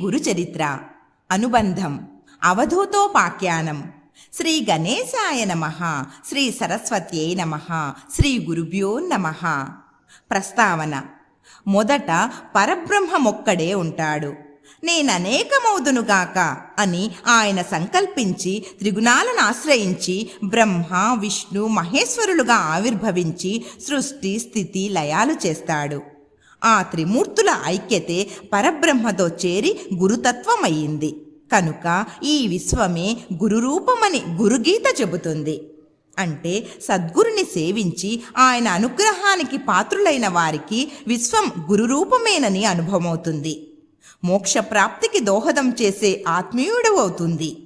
గురుచరిత్ర. అనుబంధం. అవధూతోపాఖ్యానం. శ్రీ గణేశాయ నమ. శ్రీ సరస్వత్యై నమ. శ్రీ గురుభ్యో నమ. ప్రస్తావన. మొదట పరబ్రహ్మమొక్కడే ఉంటాడు. నేననేకమౌదునుగాక అని ఆయన సంకల్పించి త్రిగుణాలను ఆశ్రయించి బ్రహ్మ విష్ణు మహేశ్వరులుగా ఆవిర్భవించి సృష్టి స్థితి లయాలు చేస్తాడు. ఆ త్రిమూర్తుల ఐక్యతే పరబ్రహ్మతో చేరి గురుతత్వమయ్యింది. కనుక ఈ విశ్వమే గురురూపమని గురుగీత చెబుతుంది. అంటే సద్గురుని సేవించి ఆయన అనుగ్రహానికి పాత్రులైన వారికి విశ్వం గురురూపమేనని అనుభవమవుతుంది. మోక్షప్రాప్తికి దోహదం చేసే ఆత్మీయుడవవుతుంది.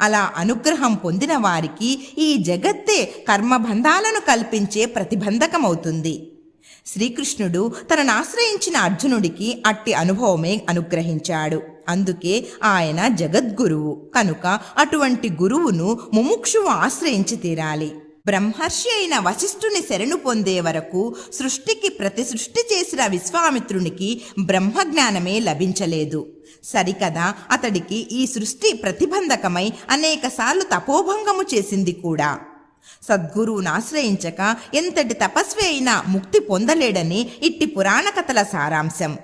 అలా అనుగ్రహం పొందిన వారికి ఈ జగత్తే కర్మబంధాలను కల్పించే ప్రతిబంధకమవుతుంది. శ్రీకృష్ణుడు తనను ఆశ్రయించిన అర్జునుడికి అట్టి అనుభవమే అనుగ్రహించాడు. అందుకే ఆయన జగద్గురువు. కనుక అటువంటి గురువును ముముక్షువు ఆశ్రయించి తీరాలి. బ్రహ్మర్షి అయిన వశిష్ఠుని శరణు పొందే వరకు సృష్టికి ప్రతి సృష్టి చేసిన విశ్వామిత్రునికి బ్రహ్మజ్ఞానమే లభించలేదు. సరికదా అతడికి ఈ సృష్టి ప్రతిబంధకమై అనేకసార్లు తపోభంగము చేసింది కూడా. సద్గురువును ఆశ్రయించక ఎంతటి తపస్వి అయినా ముక్తి పొందలేడని ఇట్టి పురాణ కథల సారాంశం.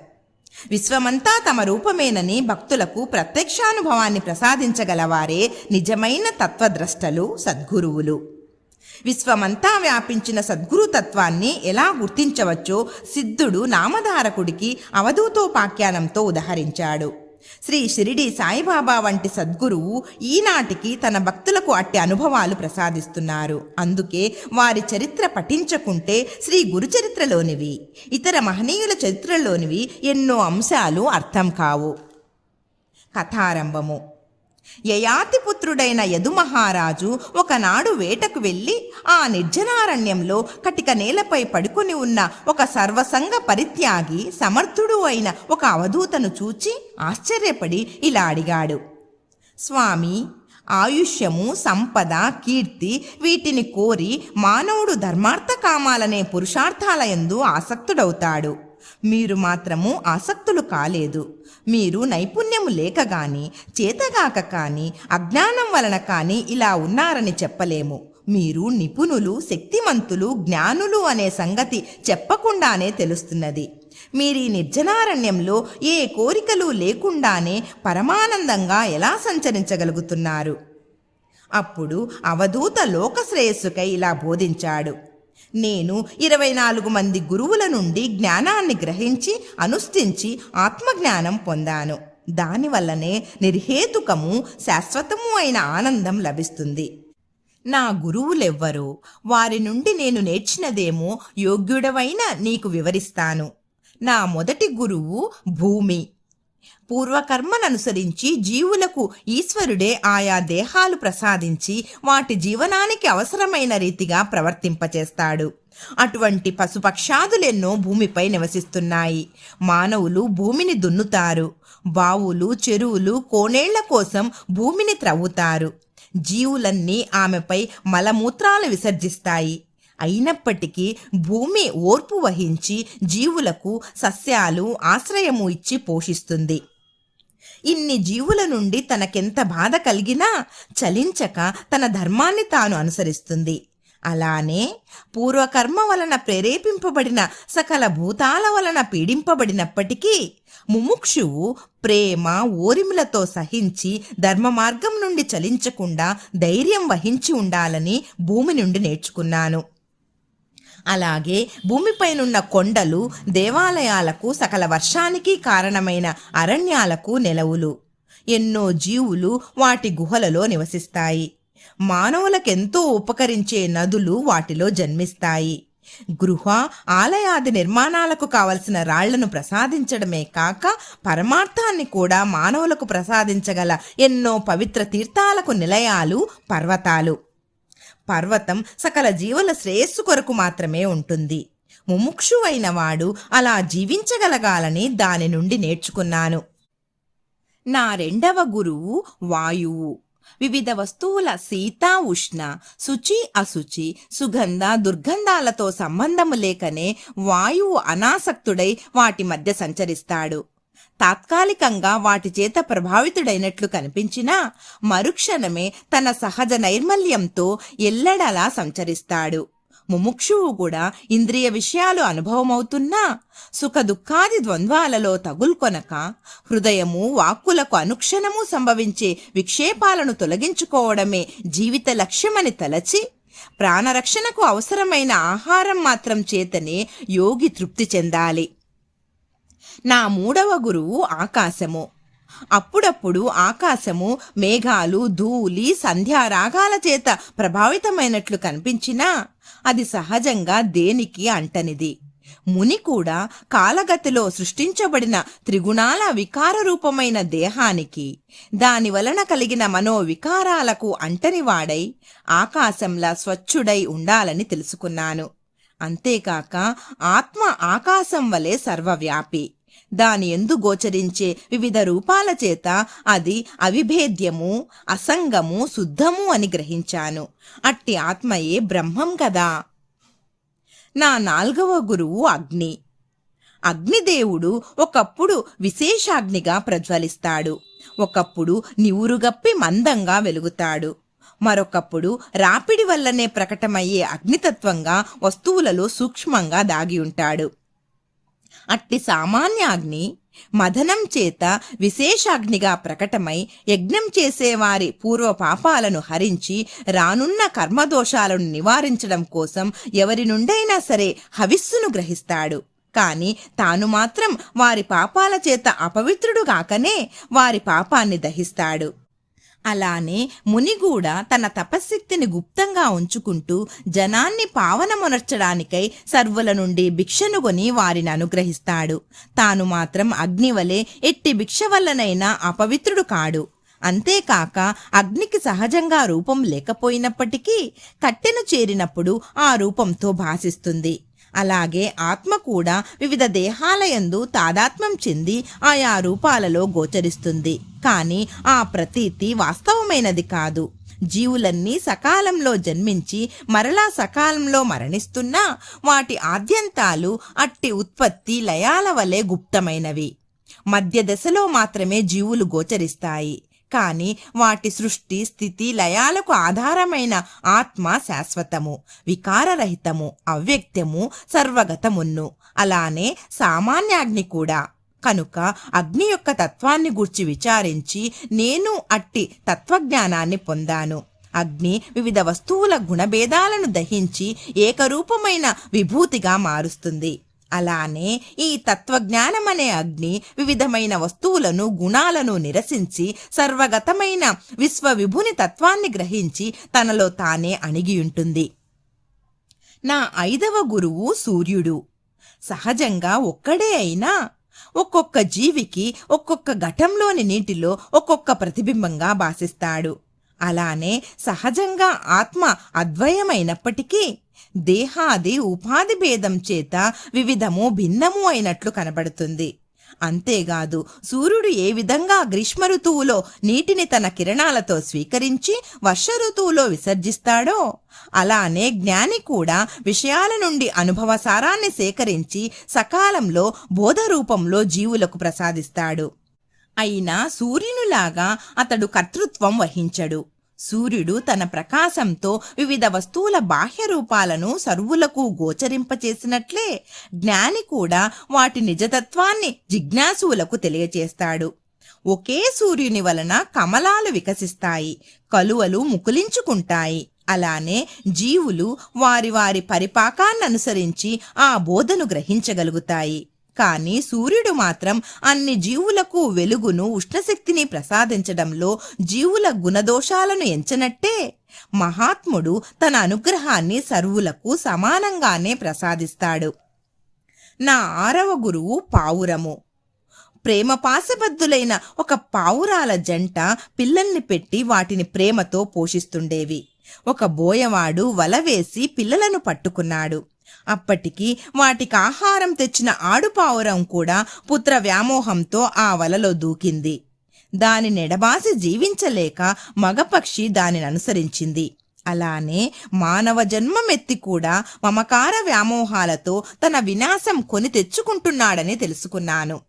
విశ్వమంతా తమ రూపమేనని భక్తులకు ప్రత్యక్షానుభవాన్ని ప్రసాదించగలవారే నిజమైన తత్వద్రష్టలు సద్గురువులు. విశ్వమంతా వ్యాపించిన సద్గురు తత్వాన్ని ఎలా గుర్తించవచ్చో సిద్ధుడు నామధారకుడికి అవధూతోపాఖ్యానంతో ఉదహరించాడు. శ్రీ షిరిడి సాయిబాబా వంటి సద్గురువు ఈనాటికి తన భక్తులకు అట్టి అనుభవాలు ప్రసాదిస్తున్నారు. అందుకే వారి చరిత్ర పఠించకుంటే శ్రీ గురు చరిత్రలోనివి ఇతర మహనీయుల చరిత్రలోనివి ఎన్నో అంశాలు అర్థం కావు. కథారంభము. యయాతి పుత్రుడైన యదుమహారాజు ఒకనాడు వేటకు వెళ్ళి ఆ నిర్జనారణ్యంలో కటిక నేలపై పడుకొని ఉన్న ఒక సర్వసంగ పరిత్యాగి సమర్థుడు అయిన ఒక అవధూతను చూచి ఆశ్చర్యపడి ఇలా అడిగాడు. స్వామి ఆయుష్యము సంపద కీర్తి వీటిని కోరి మానవుడు ధర్మార్థ కామాలనే పురుషార్థాలయందు ఆసక్తుడవుతాడు. మీరు మాత్రము ఆసక్తులు కాలేదు. మీరు నైపుణ్యము లేక కానీ చేతగాక కానీ అజ్ఞానం వలన కానీ ఇలా ఉన్నారని చెప్పలేము. మీరు నిపుణులు శక్తిమంతులు జ్ఞానులు అనే సంగతి చెప్పకుండానే తెలుస్తున్నది. మీరీ నిర్జనారణ్యంలో ఏ కోరికలు లేకుండానే పరమానందంగా ఎలా సంచరించగలుగుతున్నారు? అప్పుడు అవధూత లోక శ్రేయస్సుకై ఇలా బోధించాడు. నేను ఇరవై నాలుగు మంది గురువుల నుండి జ్ఞానాన్ని గ్రహించి అనుష్ఠించి ఆత్మజ్ఞానం పొందాను. దానివల్లనే నిర్హేతుకము శాశ్వతము అయిన ఆనందం లభిస్తుంది. నా గురువులెవ్వరో వారి నుండి నేను నేర్చినదేమో యోగ్యుడవైన నీకు వివరిస్తాను. నా మొదటి గురువు భూమి. పూర్వకర్మననుసరించి జీవులకు ఈశ్వరుడే ఆయా దేహాలు ప్రసాదించి వాటి జీవనానికి అవసరమైన రీతిగా ప్రవర్తింపచేస్తాడు. అటువంటి పశుపక్షాదులెన్నో భూమిపై నివసిస్తున్నాయి. మానవులు భూమిని దున్నుతారు. బావులు చెరువులు కోనేళ్ళ కోసం భూమిని త్రవ్వుతారు. జీవులన్నీ ఆమెపై మలమూత్రాలు విసర్జిస్తాయి. అయినప్పటికీ భూమి ఓర్పు వహించి జీవులకు సస్యాలు ఆశ్రయము ఇచ్చి పోషిస్తుంది. ఇన్ని జీవుల నుండి తనకెంత బాధ కలిగినా చలించక తన ధర్మాన్ని తాను అనుసరిస్తుంది. అలానే పూర్వకర్మ వలన ప్రేరేపింపబడిన సకల భూతాల వలన పీడింపబడినప్పటికీ ముముక్షువు ప్రేమ ఓరిములతో సహించి ధర్మ మార్గం నుండి చలించకుండా ధైర్యం వహించి ఉండాలని భూమి నుండి నేర్చుకున్నాను. అలాగే భూమిపైనున్న కొండలు దేవాలయాలకు సకల వర్షానికి కారణమైన అరణ్యాలకు నెలవులు. ఎన్నో జీవులు వాటి గుహలలో నివసిస్తాయి. మానవులకెంతో ఉపకరించే నదులు వాటిలో జన్మిస్తాయి. గృహ ఆలయాది నిర్మాణాలకు కావలసిన రాళ్ళను ప్రసాదించడమే కాక పరమార్థాన్ని కూడా మానవులకు ప్రసాదించగల ఎన్నో పవిత్ర తీర్థాలకు నిలయాలు పర్వతాలు. పర్వతం సకల జీవుల శ్రేయస్సు కొరకు మాత్రమే ఉంటుంది. ముముక్షువైన వాడు అలా జీవించగలగాలని దాని నుండి నేర్చుకున్నాను. నా రెండవ గురువు వాయువు. వివిధ వస్తువుల శీత ఉష్ణ శుచి అశుచి సుగంధ దుర్గంధాలతో సంబంధము లేకనే వాయువు అనాసక్తుడై వాటి మధ్య సంచరిస్తాడు. తాత్కాలికంగా వాటి చేత ప్రభావితుడైనట్లు కనిపించినా మరుక్షణమే తన సహజ నైర్మల్యంతో ఎల్లడలా సంచరిస్తాడు. ముముక్షువు కూడా ఇంద్రియ విషయాలు అనుభవమవుతున్నా సుఖ దుఃఖాది ద్వంద్వాలలో తగుల్కొనక హృదయము వాక్కులకు అనుక్షణము సంభవించే విక్షేపాలను తొలగించుకోవడమే జీవిత లక్ష్యమని తలచి ప్రాణరక్షణకు అవసరమైన ఆహారం మాత్రం చేతనే యోగి తృప్తి చెందాలి. నా మూడవ గురువు ఆకాశము. అప్పుడప్పుడు ఆకాశము మేఘాలు ధూళి సంధ్యారాగాల చేత ప్రభావితమైనట్లు కనిపించినా అది సహజంగా దేనికి అంటనిది. ముని కూడా కాలగతిలో సృష్టించబడిన త్రిగుణాల వికార రూపమైన దేహానికి దాని వలన కలిగిన మనోవికారాలకు అంటనివాడై ఆకాశంలా స్వచ్ఛుడై ఉండాలని తెలుసుకున్నాను. అంతేకాక ఆత్మ ఆకాశం వలె సర్వవ్యాపి. దాని ఎందు గోచరించే వివిధ రూపాల చేత అది అవిభేద్యము అసంగము శుద్ధము అని గ్రహించాను. అట్టి ఆత్మయే బ్రహ్మం కదా. నా నాల్గవ గురువు అగ్ని. అగ్నిదేవుడు ఒకప్పుడు విశేషాగ్నిగా ప్రజ్వలిస్తాడు. ఒకప్పుడు నివురుగప్పి మందంగా వెలుగుతాడు. మరొకప్పుడు రాపిడి వల్లనే ప్రకటమయ్యే అగ్నితత్వంగా వస్తువులలో సూక్ష్మంగా దాగి ఉంటాడు. అట్టి సామాన్యాగ్ని మదనం చేత విశేషాగ్నిగా ప్రకటమై యజ్ఞం చేసేవారి పూర్వ పాపాలను హరించి రానున్న కర్మదోషాలను నివారించడం కోసం ఎవరి నుండైనా సరే హవిస్సును గ్రహిస్తాడు. కాని తాను మాత్రం వారి పాపాల చేత అపవిత్రుడు కాకనే వారి పాపాన్ని దహిస్తాడు. అలానే ముని కూడా తన తపశ్శక్తిని గుప్తంగా ఉంచుకుంటూ జనాన్ని పావనమునర్చడానికై సర్వుల నుండి భిక్షను కొని వారిని అనుగ్రహిస్తాడు. తాను మాత్రం అగ్నివలే ఎట్టి భిక్ష వల్లనైనా అపవిత్రుడు కాడు. అంతేకాక అగ్నికి సహజంగా రూపం లేకపోయినప్పటికీ కట్టెను చేరినప్పుడు ఆ రూపంతో భాసిస్తుంది. అలాగే ఆత్మ కూడా వివిధ దేహాలయందు తాదాత్మ్యం చెంది ఆయా రూపాలలో గోచరిస్తుంది. కానీ ఆ ప్రతీతి వాస్తవమైనది కాదు. జీవులన్నీ సకాలంలో జన్మించి మరలా సకాలంలో మరణిస్తున్నా వాటి ఆద్యంతాలు అట్టి ఉత్పత్తి లయాల వలె గుప్తమైనవి. మధ్య దశలో మాత్రమే జీవులు గోచరిస్తాయి. కానీ వాటి సృష్టి స్థితి లయాలకు ఆధారమైన ఆత్మ శాశ్వతము వికారరహితము అవ్యక్తము సర్వగతమున్ను. అలానే సామాన్యాగ్ని కూడా. కనుక అగ్ని యొక్క తత్వాన్ని గూర్చి విచారించి నేను అట్టి తత్వజ్ఞానాన్ని పొందాను. అగ్ని వివిధ వస్తువుల గుణభేదాలను దహించి ఏకరూపమైన విభూతిగా మారుస్తుంది. అలానే ఈ తత్వజ్ఞానమనే అగ్ని వివిధమైన వస్తువులను గుణాలను నిరసించి సర్వగతమైన విశ్వవిభుని తత్వాన్ని గ్రహించి తనలో తానే అణిగియుంటుంది. నా ఐదవ గురువు సూర్యుడు. సహజంగా ఒక్కడే అయినా ఒక్కొక్క జీవికి ఒక్కొక్క ఘటంలోని నీటిలో ఒక్కొక్క ప్రతిబింబంగా భాసిస్తాడు. అలానే సహజంగా ఆత్మ అద్వయమైనప్పటికీ దేహాది ఉపాధి భేదం చేత వివిధము భిన్నము అయినట్లు కనబడుతుంది. అంతేకాదు సూర్యుడు ఏ విధంగా గ్రీష్మ ఋతువులో నీటిని తన కిరణాలతో స్వీకరించి వర్ష ఋతువులో విసర్జిస్తాడో అలానే జ్ఞాని కూడా విషయాల నుండి అనుభవ సారాన్ని సేకరించి సకాలంలో బోధ రూపంలో జీవులకు ప్రసాదిస్తాడు. అయినా సూర్యునిలాగా అతడు కర్తృత్వం వహించడు. సూర్యుడు తన ప్రకాశంతో వివిధ వస్తువుల బాహ్య రూపాలను సర్వులకు గోచరింపచేసినట్లే జ్ఞాని కూడా వాటి నిజతత్వాన్ని జిజ్ఞాసువులకు తెలియచేస్తాడు. ఒకే సూర్యుని వలన కమలాలు వికసిస్తాయి కలువలు ముకులించుకుంటాయి అలానే జీవులు వారి వారి పరిపాకాన్ని అనుసరించి ఆ బోధను గ్రహించగలుగుతాయి. కానీ సూర్యుడు మాత్రం అన్ని జీవులకు వెలుగును ఉష్ణశక్తిని ప్రసాదించడంలో జీవుల గుణదోషాలను ఎంచనట్టే. మహాత్ముడు తన అనుగ్రహాన్ని సర్వులకు సమానంగానే ప్రసాదిస్తాడు. నా ఆరవ గురువు పావురము. ప్రేమ పాశబద్ధులైన ఒక పావురాల జంట పిల్లల్ని పెట్టి వాటిని ప్రేమతో పోషిస్తుండేవి. ఒక బోయవాడు వల వేసి పిల్లలను పట్టుకున్నాడు. అప్పటికి వాటికి ఆహారం తెచ్చిన ఆడుపావురం కూడా పుత్ర వ్యామోహంతో ఆ వలలో దూకింది. దాని నెడబాసి జీవించలేక మగపక్షి దానిని అనుసరించింది. అలానే మానవ జన్మమెత్తి కూడా మమకార వ్యామోహాలతో తన వినాశం కొని తెచ్చుకుంటున్నాడని తెలుసుకున్నాను.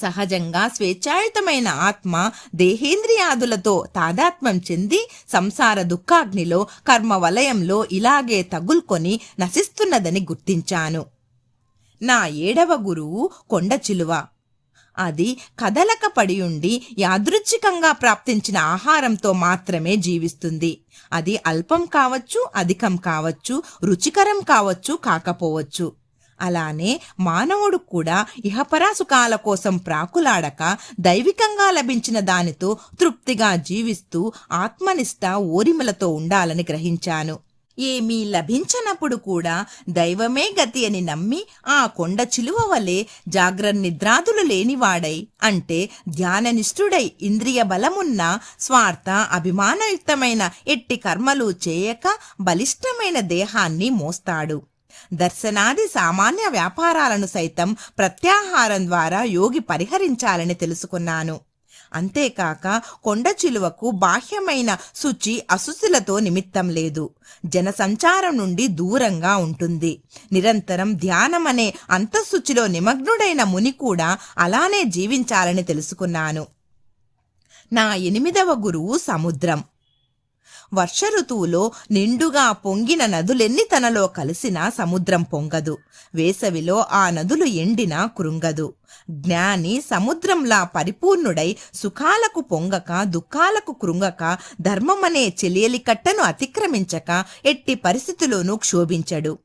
సహజంగా స్వేచ్ఛాయుతమైన ఆత్మ దేహేంద్రియాదులతో తాదాత్మ్యం చెంది సంసార దుఃఖాగ్నిలో కర్మ వలయంలో ఇలాగే తగుల్కొని నశిస్తున్నదని గుర్తించాను. నా ఏడవ గురువు కొండ చిలువ. అది కదలక పడియుండి యాదృచ్ఛికంగా ప్రాప్తించిన ఆహారంతో మాత్రమే జీవిస్తుంది. అది అల్పం కావచ్చు అధికం కావచ్చు రుచికరం కావచ్చు కాకపోవచ్చు. అలానే మానవుడు కూడా ఇహపరా సుఖాల కోసం ప్రాకులాడక దైవికంగా లభించిన దానితో తృప్తిగా జీవిస్తూ ఆత్మనిష్ట ఓరిమలతో ఉండాలని గ్రహించాను. ఏమీ లభించనప్పుడు కూడా దైవమే గతి అని నమ్మి ఆ కొండ చిలువ వలె జాగ్రన్నిద్రాదులు లేనివాడై అంటే ధ్యాననిష్ఠుడై ఇంద్రియ బలమున్న స్వార్థ అభిమానయుక్తమైన ఎట్టి కర్మలు చేయక బలిష్టమైన దేహాన్ని మోస్తాడు. దర్శనాది సామాన్య వ్యాపారాలను సైతం ప్రత్యాహారం ద్వారా యోగి పరిహరించాలని తెలుసుకున్నాను. అంతేకాక కొండ చిలువకు బాహ్యమైన శుచి అశుచులతో నిమిత్తం లేదు. జనసంచారం నుండి దూరంగా ఉంటుంది. నిరంతరం ధ్యానమనే అంతఃశుచిలో నిమగ్నుడైన ముని కూడా అలానే జీవించాలని తెలుసుకున్నాను. నా ఎనిమిదవ గురువు సముద్రం. వర్ష ఋతువులో నిండుగా పొంగిన నదులెన్ని తనలో కలిసినా సముద్రం పొంగదు. వేసవిలో ఆ నదులు ఎండినా కృంగదు. జ్ఞాని సముద్రంలా పరిపూర్ణుడై సుఖాలకు పొంగక దుఃఖాలకు కృంగక ధర్మమనే చెలియలి కట్టను అతిక్రమించక ఎట్టి పరిస్థితిలోనూ క్షోభించడు.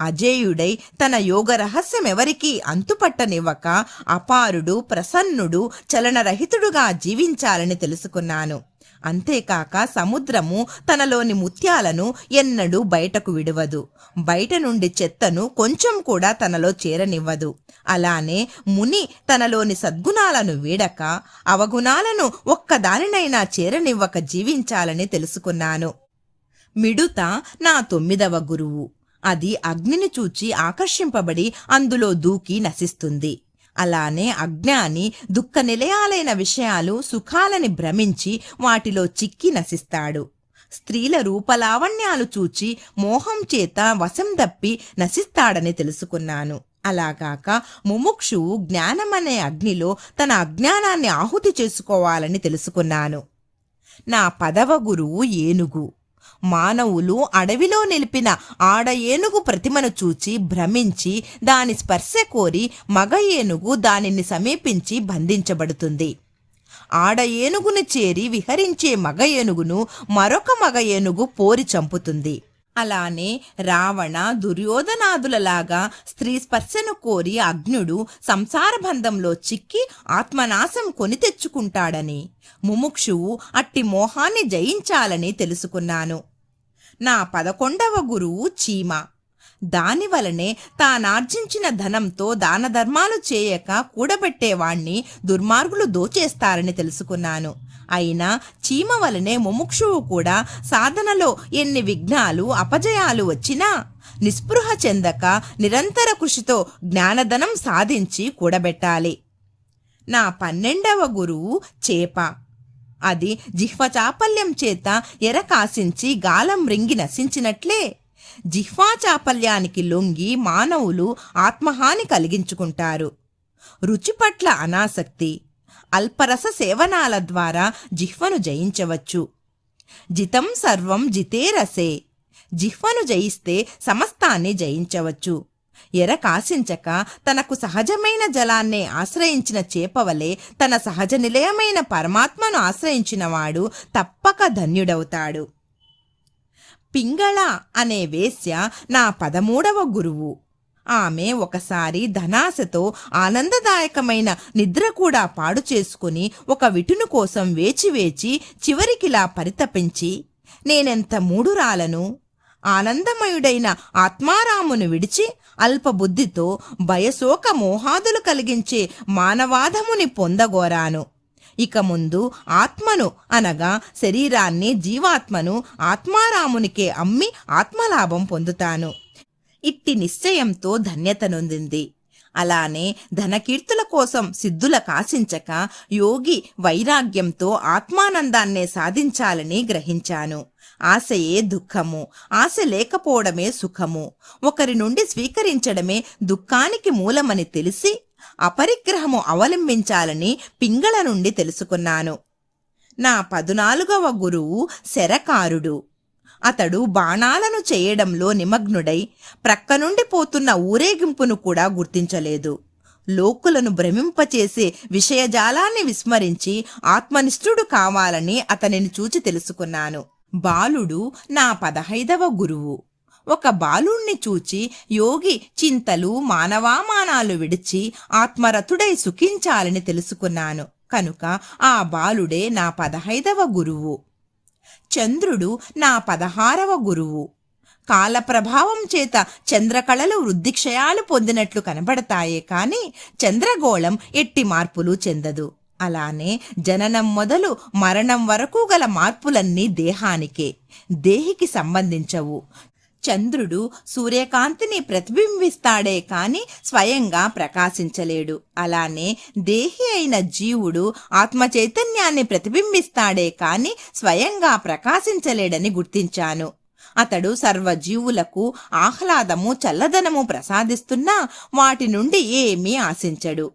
అజేయుడై తన యోగ రహస్యమెవరికీ అంతుపట్టనివ్వక అపారుడు ప్రసన్నుడు చలనరహితుడుగా జీవించాలని తెలుసుకున్నాను. అంతేకాక సముద్రము తనలోని ముత్యాలను ఎన్నడూ బయటకు విడవదు. బయట నుండి చెత్తను కొంచెం కూడా తనలో చేరనివ్వదు. అలానే ముని తనలోని సద్గుణాలను వీడక అవగుణాలను ఒక్కదానినైనా చేరనివ్వక జీవించాలని తెలుసుకున్నాను. మిడుత నా తొమ్మిదవ గురువు. అది అగ్నిని చూచి ఆకర్షింపబడి అందులో దూకి నశిస్తుంది. అలానే అజ్ఞాని దుఃఖ నిలయాలైన విషయాలు సుఖాలని భ్రమించి వాటిలో చిక్కి నశిస్తాడు. స్త్రీల రూపలావణ్యాలు చూచి మోహం చేత వశం దప్పి నశిస్తాడని తెలుసుకున్నాను. అలాగాక ముముక్షువు జ్ఞానమనే అగ్నిలో తన అజ్ఞానాన్ని ఆహుతి చేసుకోవాలని తెలుసుకున్నాను. నా పదవ గురువు ఏనుగు. మానవులు అడవిలో నిలిపిన ఆడ ఏనుగు ప్రతిమను చూచి భ్రమించి దాని స్పర్శ కోరి మగ ఏనుగు దానిని సమీపించి బంధించబడుతుంది. ఆడ ఏనుగును చేరి విహరించే మగ ఏనుగును మరొక మగ ఏనుగు పోరి చంపుతుంది. అలానే రావణ దుర్యోధనాదులలాగా స్త్రీ స్పర్శను కోరి అగ్నుడు సంసార బంధంలో చిక్కి ఆత్మనాశం కొని తెచ్చుకుంటాడని. ముముక్షువు అట్టి మోహాన్ని జయించాలని తెలుసుకున్నాను. నా పదకొండవ గురువు చీమ. దానివలనే తానార్జించిన ధనంతో దానధర్మాలు చేయక కూడబెట్టేవాణ్ణి దుర్మార్గులు దోచేస్తారని తెలుసుకున్నాను. అయినా చీమ వలనే ముముక్షువు కూడా సాధనలో ఎన్ని విఘ్నాలు అపజయాలు వచ్చినా నిస్పృహ చెందక నిరంతర కృషితో జ్ఞానధనం సాధించి కూడబెట్టాలి. నా పన్నెండవ గురువు చేప. అది జిహ్వ చాపల్యం చేత ఎర కాసించి గాలం రింగి నశించినట్లే. జిహ్వాచాపల్యానికి లొంగి మానవులు ఆత్మహాని కలిగించుకుంటారు. రుచి పట్ల అనాసక్తి. అల్పరస సేవనాల ద్వారా జిహ్వను జయించవచ్చు. జితం సర్వం జితే రసే. జిహ్వను జయిస్తే సమస్తాన్ని జయించవచ్చు. ఎర కాశించక తనకు సహజమైన జలాన్నే ఆశ్రయించిన చేపవలే తన సహజ నిలయమైన పరమాత్మను ఆశ్రయించినవాడు తప్పక ధన్యుడవుతాడు. పింగళ అనే వేశ్య నా పదమూడవ గురువు. ఆమె ఒకసారి ధనాశతో ఆనందదాయకమైన నిద్ర కూడా పాడు చేసుకుని ఒక విటును కోసం వేచి వేచి చివరికిలా పరితపించి నేనెంత మూడురాలను ఆనందమయుడైన ఆత్మారామును విడిచి అల్పబుద్ధితో భయశోక మోహాదులు కలిగించే మానవాధముని పొందగోరాను. ఇక ముందు ఆత్మను అనగా శరీరాన్ని జీవాత్మను ఆత్మారామునికే అమ్మి ఆత్మలాభం పొందుతాను. ఇట్టి నిశ్చయంతో ధన్యతనొందింది అలానే ధనకీర్తుల కోసం సిద్ధుల కాశించక యోగి వైరాగ్యంతో ఆత్మానందాన్నే సాధించాలని గ్రహించాను. ఆశయే దుఃఖము ఆశ లేకపోవడమే సుఖము. ఒకరి నుండి స్వీకరించడమే దుఃఖానికి మూలమని తెలిసి అపరిగ్రహము అవలంబించాలని పింగళ నుండి తెలుసుకున్నాను. నా పదునాలుగవ గురువు శరకారుడు. అతడు బాణాలను చేయడంలో నిమగ్నుడై ప్రక్క నుండి పోతున్న ఊరేగింపును కూడా గుర్తించలేదు. లోకులను భ్రమింపచేసే విషయజాలాన్ని విస్మరించి ఆత్మనిష్ఠుడు కావాలని అతనిని చూచి తెలుసుకున్నాను. బాలుడు నా పదహైదవ గురువు. ఒక బాలుణ్ణి చూచి యోగి చింతలు మానవామానాలు విడిచి ఆత్మరథుడై సుఖించాలని తెలుసుకున్నాను. కనుక ఆ బాలుడే నా పదహైదవ గురువు. చంద్రుడు నా పదహారవ గురువు. కాలప్రభావం చేత చంద్రకళలు వృద్ధిక్షయాలు పొందినట్లు కనబడతాయే కాని చంద్రగోళం ఎట్టి మార్పులు చెందదు. అలానే జననం మొదలు మరణం వరకు గల మార్పులన్నీ దేహానికే దేహికి సంబంధించవు. చంద్రుడు సూర్యకాంతిని ప్రతిబింబిస్తాడే కాని స్వయంగా ప్రకాశించలేడు. అలానే దేహి అయిన జీవుడు ఆత్మ చైతన్యాన్ని ప్రతిబింబిస్తాడే కాని స్వయంగా ప్రకాశించలేడని గుర్తించాను. అతడు సర్వజీవులకు ఆహ్లాదము చల్లదనము ప్రసాదిస్తున్నా వాటి నుండి ఏమీ ఆశించడు.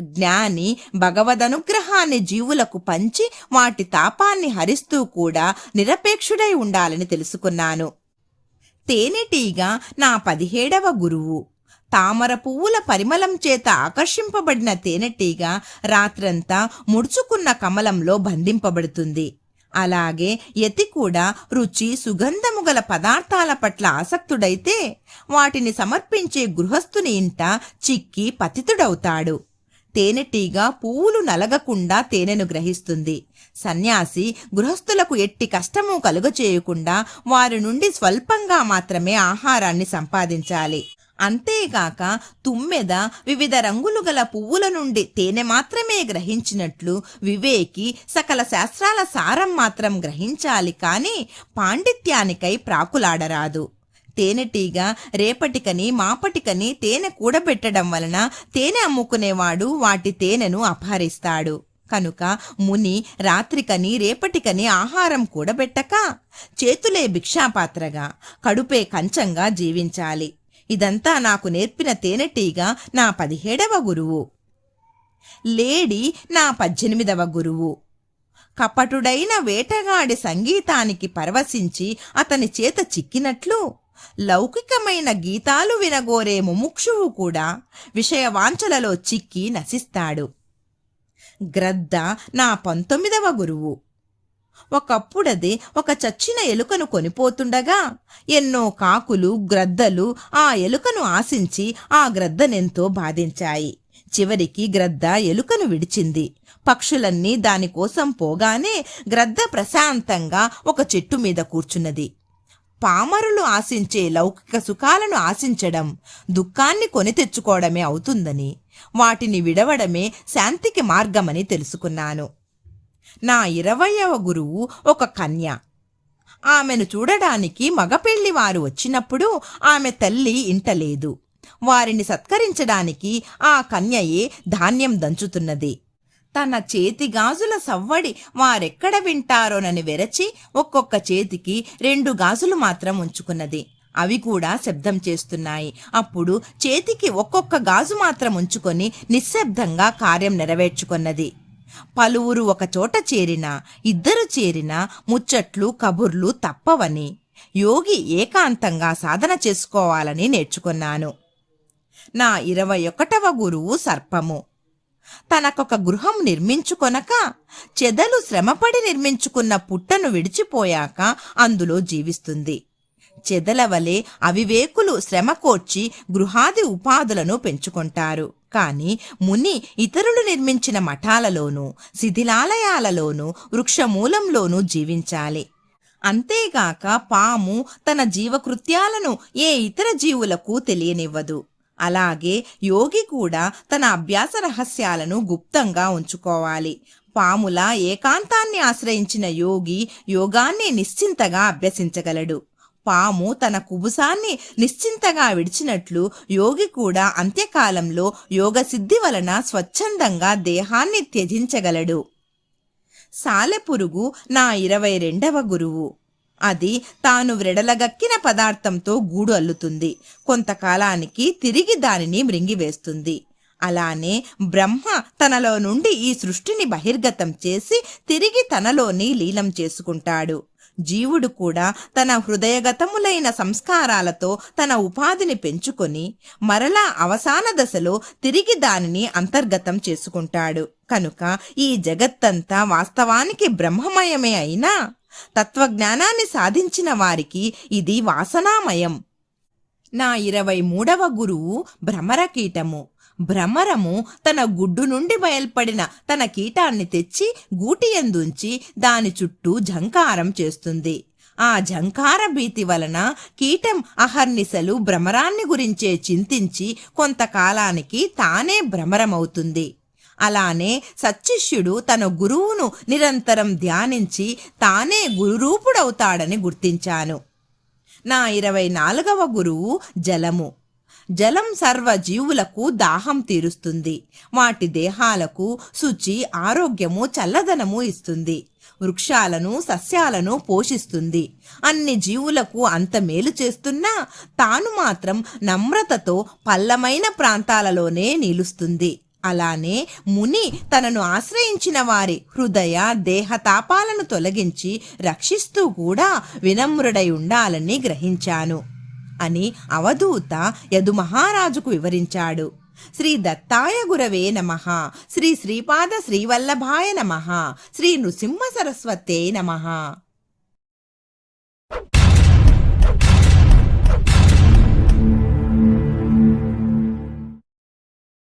జ్ఞాని భగవదనుగ్రహాన్ని జీవులకు పంచి వాటి తాపాన్ని హరిస్తూ కూడా నిరపేక్షుడై ఉండాలని తెలుసుకున్నాను. తేనెటీగ నా పదిహేడవ గురువు. తామర పువ్వుల పరిమళం చేత ఆకర్షింపబడిన తేనెటీగ రాత్రంతా ముడుచుకున్న కమలంలో బంధింపబడుతుంది. అలాగే యతి కూడా రుచి సుగంధము గల పదార్థాల పట్ల ఆసక్తుడైతే వాటిని సమర్పించే గృహస్థుని ఇంట చిక్కి పతితుడవుతాడు. తేనెటీగ పువ్వులు నలగకుండా తేనెను గ్రహిస్తుంది. సన్యాసి గృహస్థులకు ఎట్టి కష్టము కలుగచేయకుండా వారి నుండి స్వల్పంగా మాత్రమే ఆహారాన్ని సంపాదించాలి. అంతేగాక తుమ్మెద వివిధ రంగులు గల పువ్వుల నుండి తేనె మాత్రమే గ్రహించినట్లు వివేకి సకల శాస్త్రాల సారం మాత్రం గ్రహించాలి కానీ పాండిత్యానికై ప్రాకులాడరాదు. తేనెటీగ రేపటికని మాపటికని తేనె కూడబెట్టడం వలన తేనె అమ్ముకునేవాడు వాటి తేనెను అపహరిస్తాడు. కనుక ముని రాత్రికని రేపటికని ఆహారం కూడబెట్టక చేతులే భిక్షాపాత్రగా కడుపే కంచంగా జీవించాలి. ఇదంతా నాకు నేర్పిన తేనెటీగ నా పదిహేడవ గురువు. లేడి నా పద్దెనిమిదవ గురువు. కపటుడైన వేటగాడి సంగీతానికి పరవశించి అతని చేత చిక్కినట్లు లౌకికమైన గీతాలు వినగోరే ముముక్షువు కూడా విషయవాంఛలలో చిక్కి నశిస్తాడు. గ్రద్ద నా పంతొమ్మిదవ గురువు. ఒకప్పుడది ఒక చచ్చిన ఎలుకను కొనిపోతుండగా ఎన్నో కాకులు గ్రద్దలు ఆ ఎలుకను ఆశించి ఆ గ్రద్దనెంతో బాధించాయి. చివరికి గ్రద్ద ఎలుకను విడిచింది. పక్షులన్నీ దానికోసం పోగానే గ్రద్ద ప్రశాంతంగా ఒక చెట్టు మీద కూర్చున్నది. పామరులు ఆశించే లౌకిక సుఖాలను ఆశించడం దుఃఖాన్ని కొని తెచ్చుకోవడమే అవుతుందని వాటిని విడవడమే శాంతికి మార్గమని తెలుసుకున్నాను. నా ఇరవయవ గురువు ఒక కన్య. ఆమెను చూడడానికి మగపెళ్ళివారు వచ్చినప్పుడు ఆమె తల్లి ఇంటలేదు వారిని సత్కరించడానికి ఆ కన్యయే ధాన్యం దంచుతున్నది. తన చేతి గాజుల సవ్వడి వారెక్కడ వింటారోనని వెరచి ఒక్కొక్క చేతికి రెండు గాజులు మాత్రం ఉంచుకున్నది. అవి కూడా శబ్దం చేస్తున్నాయి. అప్పుడు చేతికి ఒక్కొక్క గాజు మాత్రం ఉంచుకొని నిశ్శబ్దంగా కార్యం నెరవేర్చుకున్నది. పలువురు ఒకచోట చేరినా ఇద్దరు చేరినా ముచ్చట్లు కబుర్లు తప్పవని యోగి ఏకాంతంగా సాధన చేసుకోవాలని నేర్చుకున్నాను. నా ఇరవై ఒకటవ గురువు సర్పము. తనకొక గృహం నిర్మించుకొనక చెదలు శ్రమపడి నిర్మించుకున్న పుట్టను విడిచిపోయాక అందులో జీవిస్తుంది. చెదల వలె అవివేకులు శ్రమకోర్చి గృహాది ఉపాధులను పెంచుకుంటారు. కాని ముని ఇతరులు నిర్మించిన మఠాలలోనూ శిథిలాలయాలలోనూ వృక్షమూలంలోనూ జీవించాలి. అంతేగాక పాము తన జీవకృత్యాలను ఏ ఇతర జీవులకు తెలియనివ్వదు. అలాగే యోగి కూడా తన అభ్యాస రహస్యాలను గుప్తంగా ఉంచుకోవాలి. పాముల ఏకాంతాన్ని ఆశ్రయించిన యోగి యోగాన్ని నిశ్చింతగా అభ్యసించగలడు. పాము తన కుబుసాన్ని నిశ్చింతగా విడిచినట్లు యోగి కూడా అంత్యకాలంలో యోగసిద్ధి వలన స్వచ్ఛందంగా దేహాన్ని త్యజించగలడు. సాలెపురుగు నా ఇరవై రెండవ గురువు. అది తాను వ్రెడలగక్కిన పదార్థంతో గూడు అల్లుతుంది. కొంతకాలానికి తిరిగి దానిని మృంగివేస్తుంది. అలానే బ్రహ్మ తనలో నుండి ఈ సృష్టిని బహిర్గతం చేసి తిరిగి తనలోని లీనం చేసుకుంటాడు. జీవుడు కూడా తన హృదయగతములైన సంస్కారాలతో తన ఉపాధిని పెంచుకొని మరలా అవసాన దశలో తిరిగి దానిని అంతర్గతం చేసుకుంటాడు. కనుక ఈ జగత్తంతా వాస్తవానికి బ్రహ్మమయమే అయినా తత్వజ్ఞానాన్ని సాధించిన వారికి ఇది వాసనామయం. నా ఇరవై మూడవ గురువు భ్రమరకీటము. భ్రమరము తన గుడ్డు నుండి బయల్పడిన తన కీటాన్ని తెచ్చి గూటియందుంచి దాని చుట్టూ ఝంకారం చేస్తుంది. ఆ ఝంకార భీతి వలన కీటం అహర్నిశలు భ్రమరాన్ని గురించే చింతించి కొంతకాలానికి తానే భ్రమరమవుతుంది. అలానే సచ్చిష్యుడు తన గురువును నిరంతరం ధ్యానించి తానే గురురూపుడవుతాడని గుర్తించాను. నా ఇరవై నాలుగవ గురువు జలము. జలం సర్వ జీవులకు దాహం తీరుస్తుంది. వాటి దేహాలకు శుచి ఆరోగ్యము చల్లదనము ఇస్తుంది. వృక్షాలను సస్యాలను పోషిస్తుంది. అన్ని జీవులకు అంత మేలు చేస్తున్నా తాను మాత్రం నమ్రతతో పల్లమైన ప్రాంతాలలోనే నిలుస్తుంది. అలానే ముని తనను ఆశ్రయించిన వారి హృదయ దేహతాపాలను తొలగించి రక్షిస్తూ కూడా వినమ్రుడై ఉండాలని గ్రహించాను అని అవధూత యదు మహారాజుకు వివరించాడు. శ్రీ దత్తాయ గురవే నమ. శ్రీ శ్రీపాద శ్రీవల్లభాయ నమ. శ్రీ నృసింహ సరస్వతే నమ.